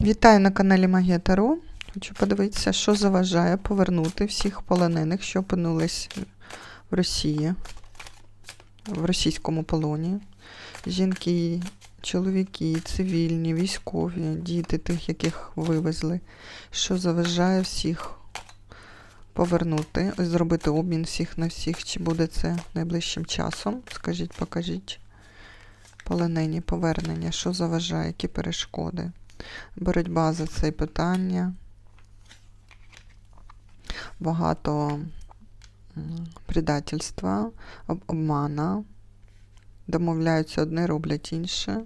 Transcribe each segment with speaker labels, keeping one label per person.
Speaker 1: Вітаю на каналі Магія Таро. Хочу подивитися, що заважає повернути всіх полонених, що опинились в Росії, в російському полоні. Жінки, чоловіки, цивільні, військові, діти тих, яких вивезли. Що заважає всіх повернути, зробити обмін всіх на всіх, чи буде це найближчим часом? Скажіть, покажіть. Полонені, повернення, що заважає, які перешкоди? Боротьба за це питання. Багато предательства, обмана. Домовляються одне, роблять інше.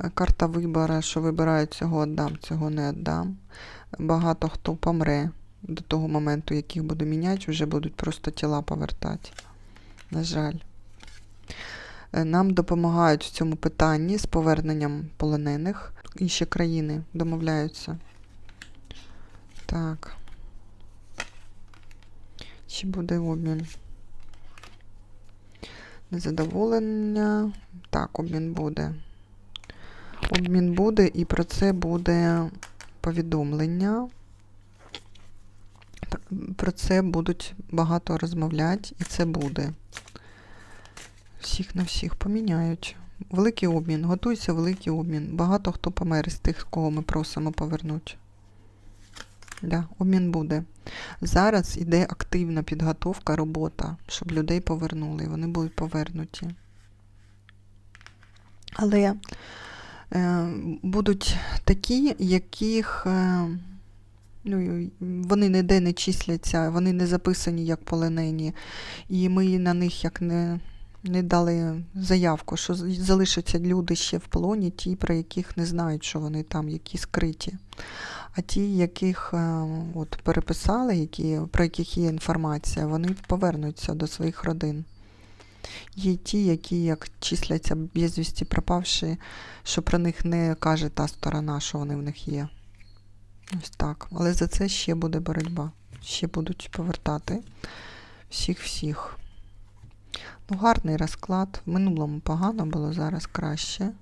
Speaker 1: Е, Карта вибору, що вибираю, цього віддам, цього не віддам. Багато хто помре до того моменту, яких буду міняти, вже будуть просто тіла повертати. На жаль. Е, Нам допомагають в цьому питанні з поверненням полонених. Інші країни домовляються. Так. Чи буде обмін? Незадоволення. Так, обмін буде. Обмін буде, і про це буде повідомлення. Про це будуть багато розмовляти, і це буде. Всіх на всіх поміняють. Великий обмін, готується великий обмін. Багато хто помер з тих, кого ми просимо повернути. Да, обмін буде. Зараз іде активна підготовка, робота, щоб людей повернули, вони будуть повернуті. Але е, будуть такі, яких е, ну, вони ніде не числяться, вони не записані як полонені, і ми на них як не не дали заявку, що залишаться люди ще в полоні, ті, про яких не знають, що вони там, які скриті. А ті, яких е, от, переписали, які, про яких є інформація, вони повернуться до своїх родин. Є ті, які як числяться безвісті пропавші, що про них не каже та сторона, що вони в них є. Ось так. Але за це ще буде боротьба. Ще будуть повертати всіх-всіх. Ну, гарний розклад. В минулому погано було, зараз краще.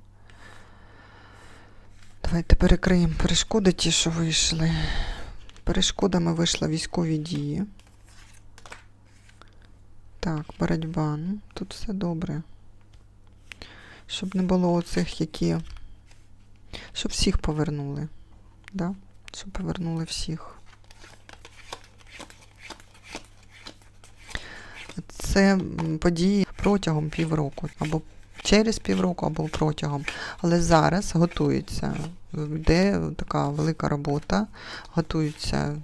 Speaker 1: Давайте перекриємо перешкоди ті, що вийшли. Перешкодами вийшли військові дії. Так, боротьба. Ну, тут все добре. Щоб не було оцих, які. Щоб всіх повернули. Да? Щоб повернули всіх. Це події протягом півроку, або через півроку, або протягом. Але зараз готується, йде така велика робота, готується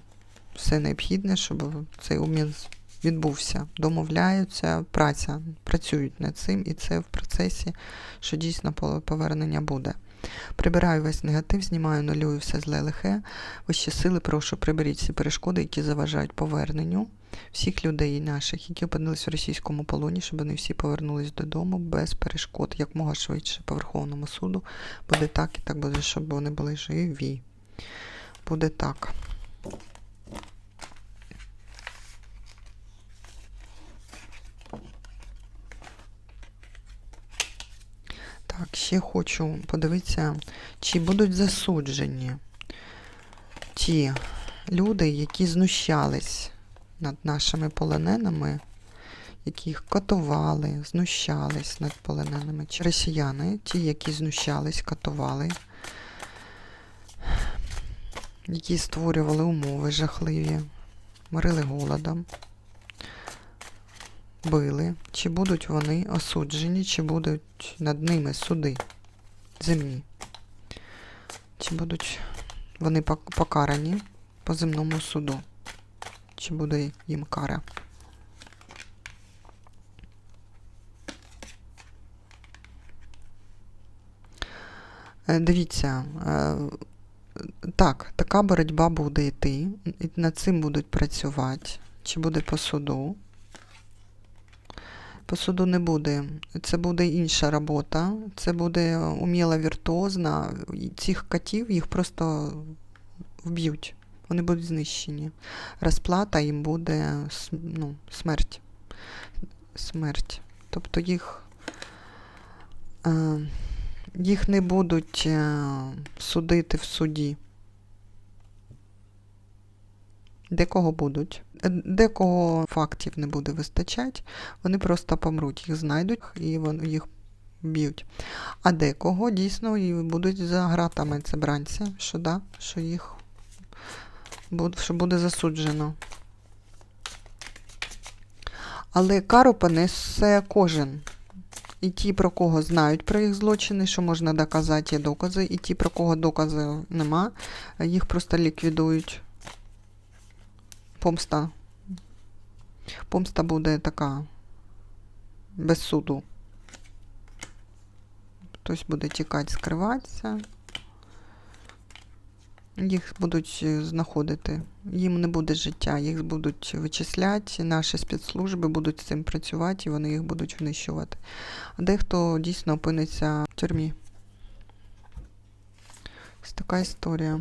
Speaker 1: все необхідне, щоб цей обмін відбувся. Домовляються, праця, працюють над цим, і це в процесі, що дійсно по- повернення буде. Прибираю весь негатив, знімаю нулюю все зле лихе. Вищі сили, прошу, приберіть всі перешкоди, які заважають поверненню всіх людей наших, які опинились в російському полоні, щоб вони всі повернулись додому без перешкод, якмога швидше по Верховному суду. Буде так і так буде, щоб вони були живі. Буде так. Так, ще хочу подивитися, чи будуть засуджені ті люди, які знущались над нашими полоненими, які їх катували, знущались над полоненими. Чи росіяни, ті, які знущались, катували, які створювали умови жахливі, морили голодом, били. Чи будуть вони осуджені, чи будуть над ними суди земні? Чи будуть вони покарані по земному суду? Чи буде їм кара? Е, Дивіться, е, так, така боротьба буде йти, і над цим будуть працювати. Чи буде по суду? По суду не буде. Це буде інша робота. Це буде уміла віртуозна. Цих котів їх просто вб'ють. Вони будуть знищені. Розплата їм буде ну, смерть. Смерть. Тобто їх е, Їх не будуть е, судити в суді. Декого будуть. Е, Декого фактів не буде вистачати, вони просто помруть, їх знайдуть і їх б'ють. А декого дійсно і будуть за гратами це бранці, що, да, що їх що буде засуджено. Але кару понесе кожен. І ті, про кого знають про їх злочини, що можна доказати, є докази, і ті, про кого доказів нема, їх просто ліквідують. Помста. Помста буде така без суду. Хтось буде тікати, скриватися. Їх будуть е, знаходити. Їм не буде життя, їх будуть вичисляти, наші спецслужби будуть з цим працювати і вони їх будуть внищувати. Дехто дійсно опиниться в тюрмі. Ось така історія.